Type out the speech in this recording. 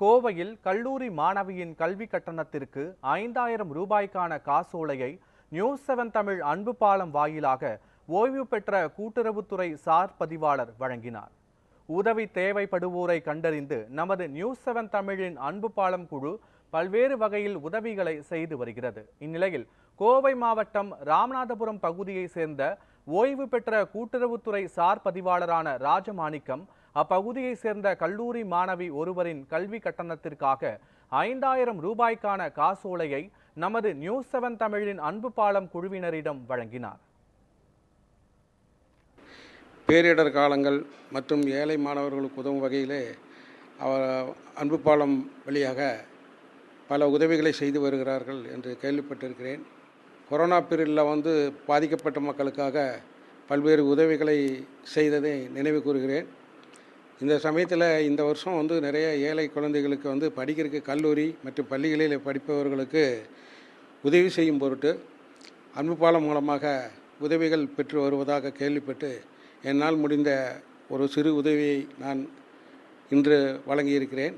கோவையில் கல்லூரி மாணவியின் கல்வி கட்டணத்திற்கு ஐந்தாயிரம் ரூபாய்க்கான காசோலையை நியூஸ் செவன் தமிழ் அன்பு பாலம் வாயிலாக ஓய்வு பெற்ற கூட்டுறவுத்துறை சார் பதிவாளர் வழங்கினார். உதவி தேவைப்படுவோரை கண்டறிந்து நமது நியூஸ் செவன் தமிழின் அன்பு பாலம் குழு பல்வேறு வகையில் உதவிகளை செய்து வருகிறது. இந்நிலையில் கோவை மாவட்டம் ராமநாதபுரம் பகுதியைச் சேர்ந்த ஓய்வு பெற்ற கூட்டுறவுத்துறை சார் பதிவாளரான ராஜமாணிக்கம் அப்பகுதியை சேர்ந்த கல்லூரி மாணவி ஒருவரின் கல்வி கட்டணத்திற்காக ஐந்தாயிரம் ரூபாய்க்கான காசோலையை நமது நியூஸ் செவன் தமிழின் அன்பு பாலம் குழுவினரிடம் வழங்கினார். பேரிடர் காலங்கள் மற்றும் ஏழை மாணவர்களுக்கு உதவும் வகையிலே அவர் அன்பு பாலம் வழியாக பல உதவிகளை செய்து வருகிறார்கள் என்று கேள்விப்பட்டிருக்கிறேன். கொரோனா பீரியடில் வந்து பாதிக்கப்பட்ட மக்களுக்காக பல்வேறு உதவிகளை செய்ததை நினைவு கூறுகிறேன். இந்த சமயத்தில் இந்த வருஷம் வந்து நிறைய ஏழை குழந்தைகளுக்கு வந்து படிக்கிறதுக்கு கல்லூரி மற்றும் பள்ளிகளில் படிப்பவர்களுக்கு உதவி செய்யும் பொருட்டு அன்புபாலம் மூலமாக உதவிகள் பெற்று வருவதாக கேள்விப்பட்டு என்னால் முடிந்த ஒரு சிறு உதவியை நான் இன்று வழங்கியிருக்கிறேன்.